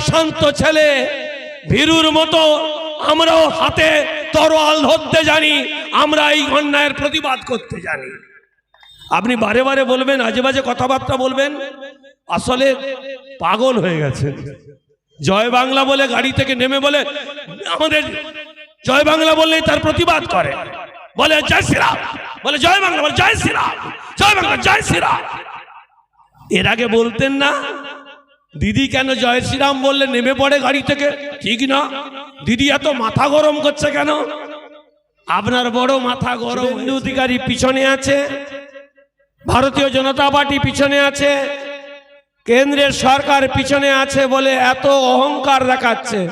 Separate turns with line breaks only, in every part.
শান্ত ছেলে, ভীরুর মতো আমরাও হাতে তরোয়াল ধরতে জানি, আমরা এই অন্যায়ের প্রতিবাদ করতে জানি। আপনি বারে বারে বলবেন, আজে বাজে কথাবার্তা বলবেন, আসলে পাগল হয়ে গেছে। জয় বাংলা বলে গাড়ি থেকে নেমে বলে, আমাদের জয় বাংলা বললেই তার প্রতিবাদ করে। বলে, জয় শ্রীরাম। বলে, জয় বাংলা। বলে, জয় শ্রীরাম। জয় বাংলা, জয় শ্রীরাম। এর আগে বলতেন না দিদি কেন জয় শ্রীরাম বললে নেমে পড়ে গাড়ি থেকে? ঠিক না। দিদি এত মাথা গরম করছে কেন? আপনার বড় মাথা গরম। অধিকারী পিছনে আছে। ভারতীয় জনতা পার্টি পিছনে আছে। কেন্দ্রের সরকার পিছনে আছে বলে এত অহংকার দেখাচ্ছে।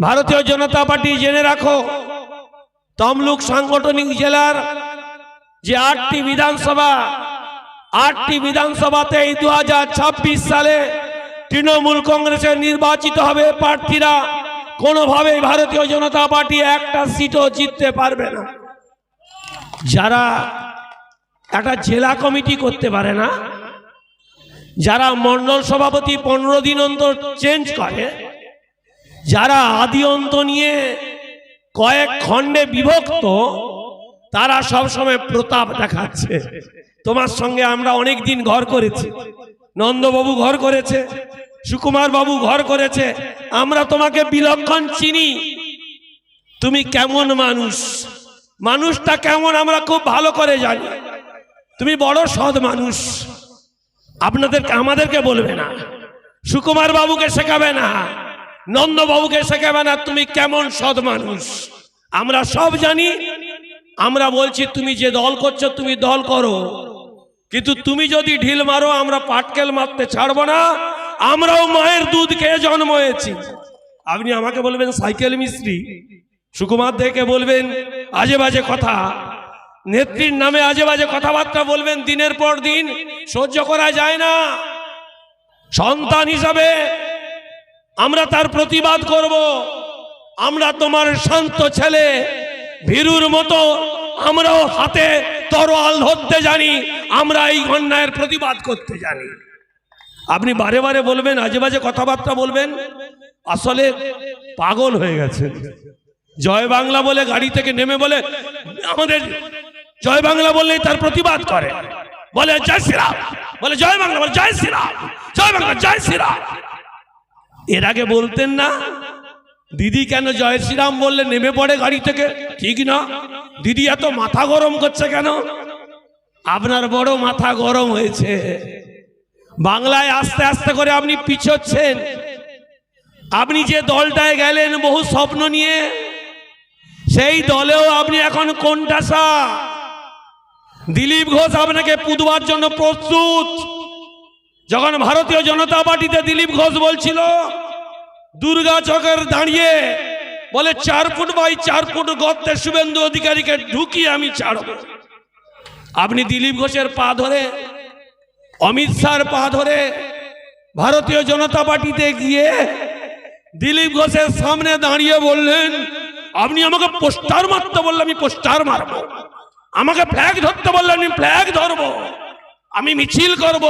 ভারতীয় জনতা পার্টি জেনে রাখো, তমলুক সাংগঠনিক জেলার যে আটটি বিধানসভা আটটি বিধানসভাতে এই দু হাজার ছাব্বিশ সালে তৃণমূল কংগ্রেসের নির্বাচিত হবে প্রার্থীরা। কোনোভাবেই ভারতীয় জনতা পার্টি একটা সিটও জিততে পারবে না। যারা একটা জেলা কমিটি করতে পারে না, যারা মণ্ডল সভাপতি পনেরো দিন অন্তর চেঞ্জ করে, যারা আদি অন্ত নিয়ে কয়েক খণ্ডে বিভক্ত তারা সবসময় প্রতাপ দেখাচ্ছে। তোমার সঙ্গে আমরা অনেক দিন ঘর করেছি। নন্দবাবু ঘর করেছে সুকুমার বাবু ঘর করেছে। আমরা তোমাকে বিলক্ষণ চিনি। তুমি কেমন মানুষ? মানুষটা কেমন আমরা খুব ভালো করে জানি। তুমি বড় সৎ মানুষ। আপনাদেরকে আমাদেরকে বলবে না। সুকুমার বাবুকে শেখাবে না। নন্দ বাবুকে শেখাবে না তুমি কেমন সৎ মানুষ। আমরা সব জানি। আমরা বলছি, তুমি যে দল করছ, তুমি দল করো। কিন্তু তুমি যদি ঢিল মারো, আমরা পাটকেল মারতে ছাড়বো না। আমরাও মায়ের দুধ খেয়ে জন্ম হয়েছি। আপনি আমাকে বলবেন, সাইকেল মিস্ত্রি। সুকুমার দেখে বলবেন, আজে বাজে কথা। নেত্রীর নামে আজে বাজে কথাবার্তা বলবেন, দিনের পর দিন সহ্য করা যায় না। সন্তান হিসাবে আমরা তার প্রতিবাদ করব। আমরা তোমার শান্ত ছেলে। ভীরুর মতো আমরাও হাতে তরোয়াল ধরতে জানি, আমরা এই অন্যায়ের প্রতিবাদ করতে জানি। আপনি বারে বারে বলবেন, আজে বাজে কথাবার্তা বলবেন, আসলে পাগল হয়ে গেছে। জয় বাংলা বলে গাড়ি থেকে নেমে বলে, আমাদের জয় বাংলা বললেই তার প্রতিবাদ করে। বলে, জয় শ্রীরাম। বলে, জয় বাংলা। বলে, জয় শ্রীরাম। জয় বাংলা, জয় শ্রীরাম। এর আগে বলতেন না দিদি কেন জয় শ্রীরাম বললে নেমে পড়ে গাড়ি থেকে? ঠিক না। দিদি এত মাথা গরম করছে কেন? আপনার বড় মাথা গরম হয়েছে। বাংলায় আস্তে আস্তে করে আপনি পিছোচ্ছেন। আপনি যে দলটায় গেলেন বহু স্বপ্ন নিয়ে, সেই দলেও আপনি এখন কোনটা সা দিলীপ ঘোষ আপনাকে পুদবার জন্য প্রস্তুত। যখন ভারতীয় জনতা পার্টিতে দিলীপ ঘোষ বলছিল দুর্গা চকের দাঁড়িয়ে বলে, চার ফুট বাই চার ফুট গর্তে শুভেন্দু অধিকারীকে ঢুকিয়ে আমি ছাড়ব। আপনি দিলীপ ঘোষের পা ধরে, অমিত শাহর পা ধরে ভারতীয় জনতা পার্টিতে গিয়ে দিলীপ ঘোষের সামনে দাঁড়িয়ে বললেন, আপনি আমাকে পোস্টার মারতে বললে আমি পোস্টার মারবো। আমাকে ফ্ল্যাগ ধরতে বললে আমি ফ্ল্যাগ ধরবো। আমি মিছিল করব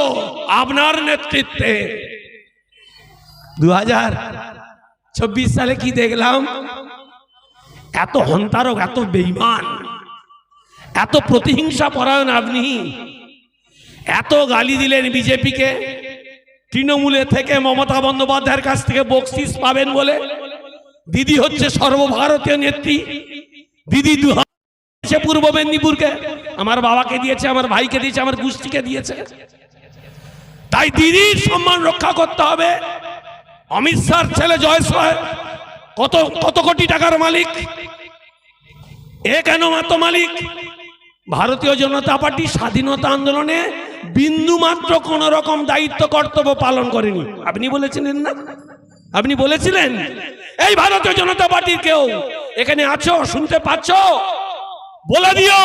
আপনার নেতৃত্বে। দু হাজার চব্বিশ সালে কি দেখলাম এত হন্তারক এত বেইমান এত প্রতিহিংসা পরায়ণ আপনি এত গালি দিলেন বিজেপিকে তৃণমূলে থেকে মমতা বন্দ্যোপাধ্যায়ের কাছ থেকে বকশিস পাবেন বলে দিদি হচ্ছে সর্বভারতীয় নেত্রী, দিদি দু পূর্ব মেদিনীপুরকে, আমার বাবাকে দিয়েছে, আমার ভাইকে দিয়েছে, আমার গোষ্ঠীকে দিয়েছে। তাই দিদির সম্মান রক্ষা করতে হবে। অমিত শাহর ছেলে জয় কত কত কোটি টাকার মালিক? এ কেন মাত্র মালিক? ভারতীয় জনতা পার্টি স্বাধীনতা আন্দোলনে বিন্দু মাত্র কোন রকম দায়িত্ব, কর্তব্য পালন করেনি। আপনি বলেছিলেন না? আপনি বলেছিলেন, এই ভারতীয় জনতা পার্টির কেউ এখানে আছো, শুনতে পাচ্ছ? বলে দিও।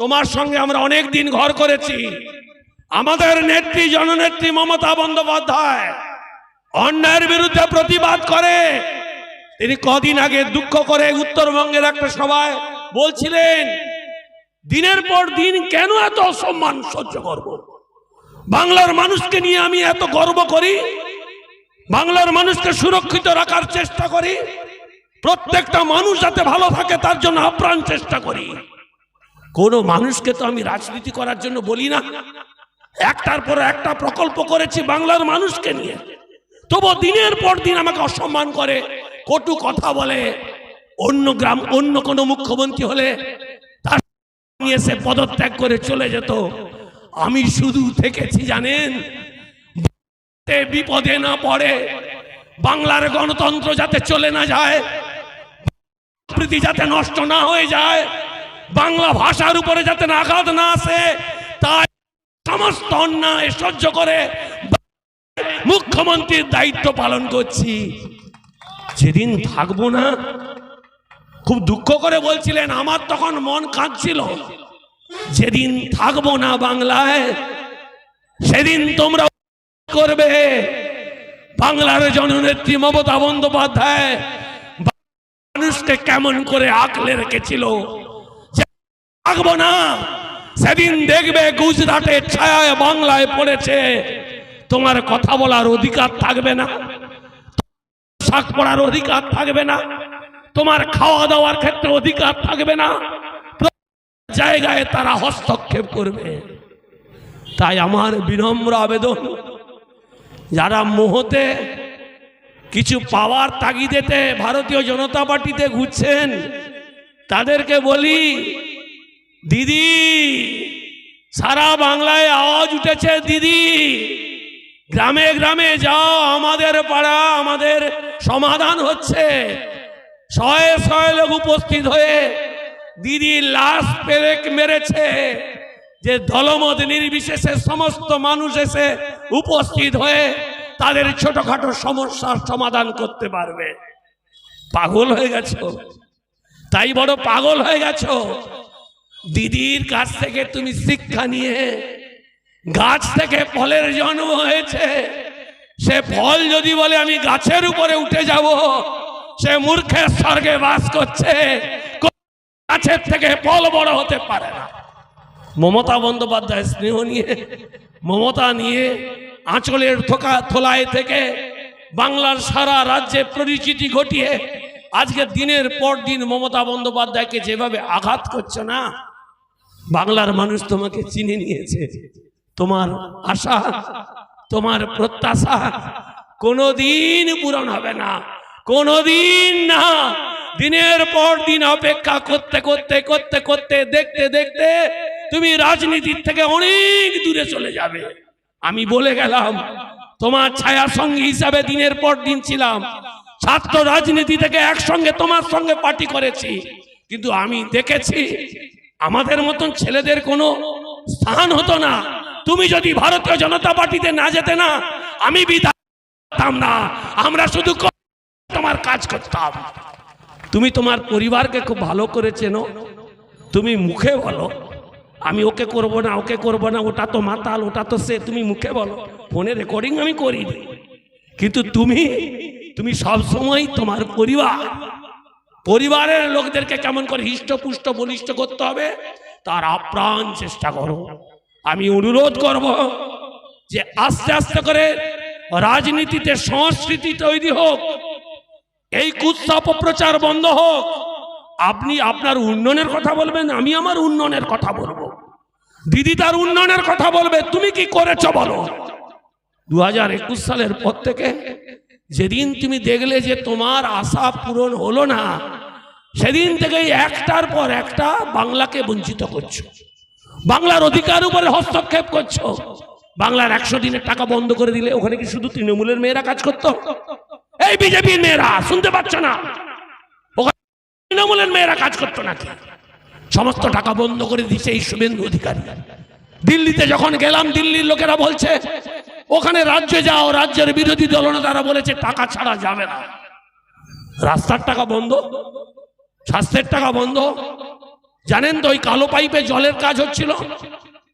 তোমার সঙ্গে আমরা অনেক দিন ঘর করেছি। আমাদের নেত্রী, জননেত্রী মমতা বন্দ্যোপাধ্যায় অন্যায়ের বিরুদ্ধে প্রতিবাদ করে। তিনি কদিন আগে দুঃখ করে উত্তরবঙ্গের একটা সভায় বলছিলেন, দিনের পর দিন কেন এত অসম্মান সহ্য করব? বাংলার মানুষকে নিয়ে আমি এত গর্ব করি, বাংলার মানুষকে সুরক্ষিত রাখার চেষ্টা করি, প্রত্যেকটা মানুষ যাতে ভালো থাকে তার জন্য আপ্রাণ চেষ্টা করি। কোন মানুষকে তো আমি রাজনীতি করার জন্য বলি না। একটার পর একটা প্রকল্প করেছি বাংলার মানুষকে নিয়ে। তবু দিনের পর দিন আমাকে অসম্মান করে, কটু কথা বলে। অন্য গ্রাম, অন্য কোনো মুখ্যমন্ত্রী হলে তার নিয়ে সে পদত্যাগ করে চলে যেত। আমি শুধু থেকেছি, জানেন? বিপদে না পড়ে, বাংলার গণতন্ত্র যাতে চলে না যায় যাতে নষ্ট না হয়ে যায়, বাংলা ভাষার উপরে যাতে আঘাত না আসে, তাই সমস্ত অন্যায় সহ্য করে মুখ্যমন্ত্রীর দায়িত্ব পালন করছি। যেদিন থাকব না, খুব দুঃখ করে বলছিলেন, আমার তখন মন কাঁদছিল। যেদিন থাকব না বাংলায়, সেদিন তোমরা করবে। বাংলার জননেত্রী মমতা বন্দ্যোপাধ্যায় মানুষকে কেমন করে আঁকলে রেখেছিল। থাকব না, সেদিন দেখবে গুজরাটের ছায়ায় বাংলায় পড়েছে। তোমার কথা বলার অধিকার থাকবে না। শাক পড়ার অধিকার থাকবে না। তোমার খাওয়া দাওয়ার ক্ষেত্রে অধিকার থাকবে না। জায়গায় তারা হস্তক্ষেপ করবে। তাই আমার বিনম্র আবেদন, যারা মোহতে কিছু পাওয়ার তাগিদেতে ভারতীয় জনতা পার্টিতে ঘুরছেন, তাদেরকে বলি, দিদি, সারা বাংলায় আওয়াজ উঠেছে, দিদি। গ্রামে গ্রামে যাও, আমাদের পাড়া, আমাদের সমাধান হচ্ছে। শয়ে শয়ে লোক উপস্থিত হয়ে দিদি লাশ পেরেক মেরেছে, যে দলমত নির্বিশেষে সমস্ত মানুষ এসে উপস্থিত হয়ে তাদের ছোটখাটো সমস্যার সমাধান করতে পারবে। পাগল হয়ে গেছ? তাই বড় পাগল হয়ে গেছ? দিদির কাছ থেকে তুমি শিক্ষা নিয়ে গাছ থেকে ফলের জন্ম হয়েছে। সে ফল যদি বলে, আমি গাছের উপরে উঠে যাব সে মূর্খের স্বর্গে বাস করছে। গাছের থেকে ফল বড় হতে পারে না। মমতা বন্দ্যোপাধ্যায় স্নেহ নিয়ে, মমতা নিয়ে আঁচলের থোকা থোলায় থেকে বাংলার সারা রাজ্যে পরিচিতি ঘটিয়ে আজকে দিনের পর দিন মমতা বন্দ্যোপাধ্যায়কে যেভাবে আঘাত করছে না, বাংলার মানুষ তোমাকে চিনে নিয়েছে। তোমার আশা, তোমার প্রত্যাশা কোনোদিন পূরণ হবে না। কোনোদিন না। দিনের পর দিন অপেক্ষা করতে করতে করতে করতে, দেখতে দেখতে তুমি রাজনীতির থেকে অনেক দূরে চলে যাবে। আমি বলে গেলাম, তোমার ছায়া সঙ্গী হিসাবে দিনের পর দিন ছিলাম। ছাত্র রাজনীতি থেকে একসঙ্গে তোমার সঙ্গে পার্টি করেছি। কিন্তু আমি দেখেছি, আমাদের মতন ছেলেদের কোনো স্থান হতো না। তুমি যদি ভারতীয় জনতা পার্টিতে না যেতে না, আমি করতাম না। আমরা শুধু তোমার কাজ করতাম। তুমি তোমার পরিবারকে খুব ভালো করে চেনো। তুমি মুখে বলো, আমি ওকে করব না, ওকে করব না, ওটা তো মাতাল, ওটা তো সে, তুমি মুখে বলো। ফোনে রেকর্ডিং আমি করি কিন্তু তুমি তুমি সব সময় তোমার পরিবার, পরিবারের লোকদেরকে কেমন করে হৃষ্টপুষ্ট, বলিষ্ঠ করতে হবে, তার আপ্রাণ চেষ্টা করো। আমি অনুরোধ করব যে আস্তে আস্তে করে রাজনীতিতে সংস্কৃতি তৈরি হোক, এই কুৎসা প্রচার বন্ধ হোক। আপনি আপনার উন্নয়নের কথা বলবেন, আমি আমার উন্নয়নের কথা বলব। দিদি তার উন্নয়নের কথা বলবে, তুমি কি করেছ বলো? দু হাজার একুশ সালের পর থেকে যেদিন তুমি দেখলে যে তোমার আশা পূরণ হলো না, সেদিন থেকে একটার পর একটা বাংলাকে বঞ্চিত করছ। বাংলার অধিকার উপরে হস্তক্ষেপ করছ। বাংলার একশো দিনের টাকা বন্ধ করে দিলে ওখানে কি শুধু তৃণমূলের মেয়েরা কাজ করতো? এই বিজেপির মেয়েরা, শুনতে পাচ্ছ না? ওখানে তৃণমূলের মেয়েরা কাজ করতো নাকি? সমস্ত টাকা বন্ধ করে দিচ্ছে এই শুভেন্দু অধিকারী। দিল্লিতে যখন গেলাম, দিল্লির লোকেরা বলছে, ওখানে রাজ্যে যাও, রাজ্যের বিরোধী দলনেতারা বলেছে, টাকা ছাড়া যাবে না। রাস্তার টাকা বন্ধ, স্বাস্থ্যের টাকা বন্ধ জানেন তো ওই কালো পাইপে জলের কাজ হচ্ছিল?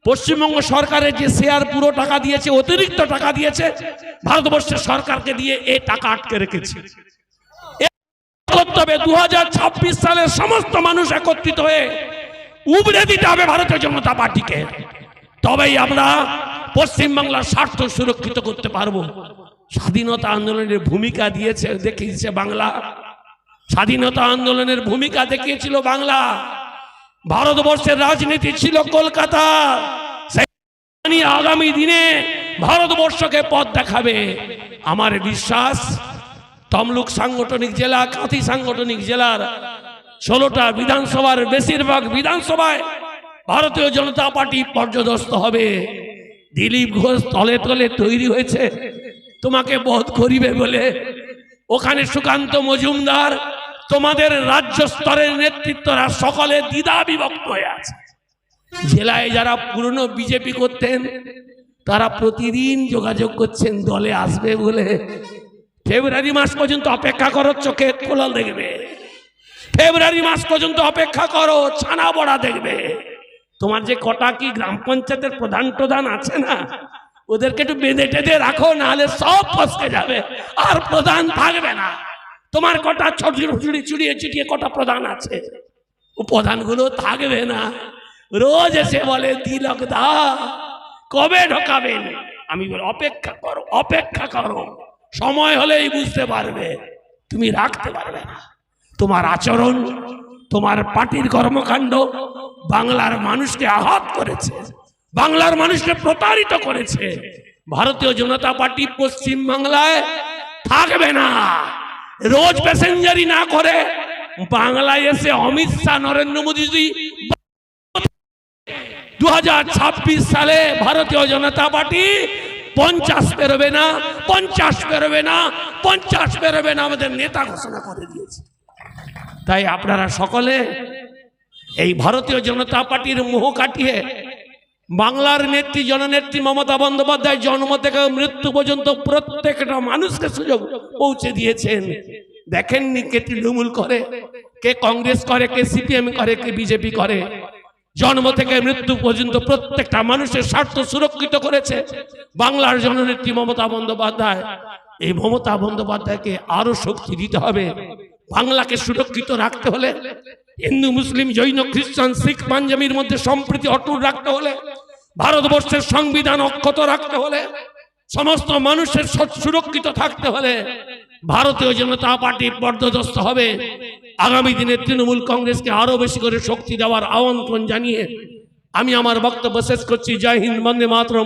পশ্চিমবঙ্গ সরকারের যে শেয়ার পুরো টাকা দিয়েছে, অতিরিক্ত টাকা দিয়েছে, ভারতবর্ষের সরকারকে দিয়ে এ টাকা আটকে রেখেছে। করতে হবে দু সালের সমস্ত মানুষ একত্রিত হয়ে উবড়ে দিতে হবে ভারতীয় জনতা পার্টিকে। তবেই আমরা পশ্চিমবাংলার স্বার্থ সুরক্ষিত করতে পারব। স্বাধীনতা আন্দোলনের ভূমিকা দিয়েছে, দেখিয়েছে বাংলা। স্বাধীনতা আন্দোলনের ভূমিকা দেখিয়েছিল বাংলা। ভারতবর্ষের রাজনীতি ছিল কলকাতা। সেই আগামী দিনে ভারতবর্ষকে পথ দেখাবে। আমার বিশ্বাস, তমলুক সাংগঠনিক জেলা, কাঁথি সাংগঠনিক জেলার ষোলোটা বিধানসভার বেশিরভাগ বিধানসভায় ভারতীয় জনতা পার্টি পর্যদস্ত হবে। দিলীপ ঘোষ তলে তলে তৈরি হয়েছে। তোমাকে বোধ করিবে বলে। ওখানে সুকান্ত মজুমদার তোমাদের রাজ্য স্তরের নেতৃত্বরা সকলে দ্বিধা বিভক্ত হয়ে আছে। জেলায় যারা পুরনো বিজেপি করতেন, তারা প্রতিদিন যোগাযোগ করছেন, দলে আসবে বলে। ফেব্রুয়ারি মাস পর্যন্ত অপেক্ষা করো, চোখে কোলাল দেখবে। ফেব্রুয়ারি মাস পর্যন্ত অপেক্ষা করো, ছানা বড়া দেখবে। তোমার যে কটা কি গ্রাম পঞ্চায়েতের প্রধান প্রধান আছে না, ওদেরকে একটু বেঁধে টেঁধে রাখো, নাহলে সব ফসকে যাবে, আর প্রধান থাকবে না। তোমার কটা ছোট চুড়ি চুড়িয়ে চিটিয়ে কটা প্রধান আছে? ও প্রধানগুলো থাকবে না। রোজ এসে বলে, তিলক দা, কবে ঢোকাবেন? আমি অপেক্ষা করো অপেক্ষা করো। সময় হলেই বুঝতে পারবে। তুমি রাখতে পারবে না। তোমার আচরণ, তোমার পার্টির কর্মকাণ্ড বাংলার মানুষকে আঘাত করেছে, বাংলার মানুষকে প্রতারিত করেছে। ভারতীয় জনতা পার্টি পশ্চিম বাংলায় থাকবে না। রোজ প্যাসেঞ্জারি না করে। বাংলায় এসে অমিত শাহ, নরেন্দ্র মোদীজি দু সালে ভারতীয় জনতা পার্টি পঞ্চাশ পেরোবে না, পঞ্চাশ পেরোবে না, পঞ্চাশ পেরোবে না আমাদের নেতা ঘোষণা করে দিয়েছে। তাই আপনারা সকলে এই ভারতীয় জনতা পার্টির মোহ কাটিয়ে বাংলার নেত্রী, জননেত্রী মমতা বন্দ্যোপাধ্যায় জন্ম থেকে মৃত্যু পর্যন্ত প্রত্যেকটা মানুষকে সুযোগ পৌঁছে দিয়েছেন। দেখেননি কে তৃণমূল করে, কে কংগ্রেস করে, কে সিপিএম করে, কে বিজেপি করে। জন্ম থেকে মৃত্যু পর্যন্ত প্রত্যেকটা মানুষের স্বার্থ সুরক্ষিত করেছে বাংলার জননেত্রী মমতা বন্দ্যোপাধ্যায়। এই মমতা বন্দ্যোপাধ্যায়কে আরও শক্তি দিতে হবে। বাংলাকে সুরক্ষিত রাখতে হলে হিন্দু, মুসলিম, জৈন, খ্রিস্টান, শিখ, পাঞ্জাবির মধ্যে সম্প্রীতি অটুট রাখতে হলে, ভারতবর্ষের সংবিধান অক্ষত রাখতে হলে, সমস্ত মানুষের সুরক্ষিত থাকতে হলে, ভারতীয় জনতা পার্টি পর্যদস্ত হবে। আগামী দিনে তৃণমূল কংগ্রেসকে আরও বেশি করে শক্তি দেওয়ার আমন্ত্রণ জানিয়ে আমি আমার বক্তব্য শেষ করছি। জয় হিন্দ, বন্দে মাতরম।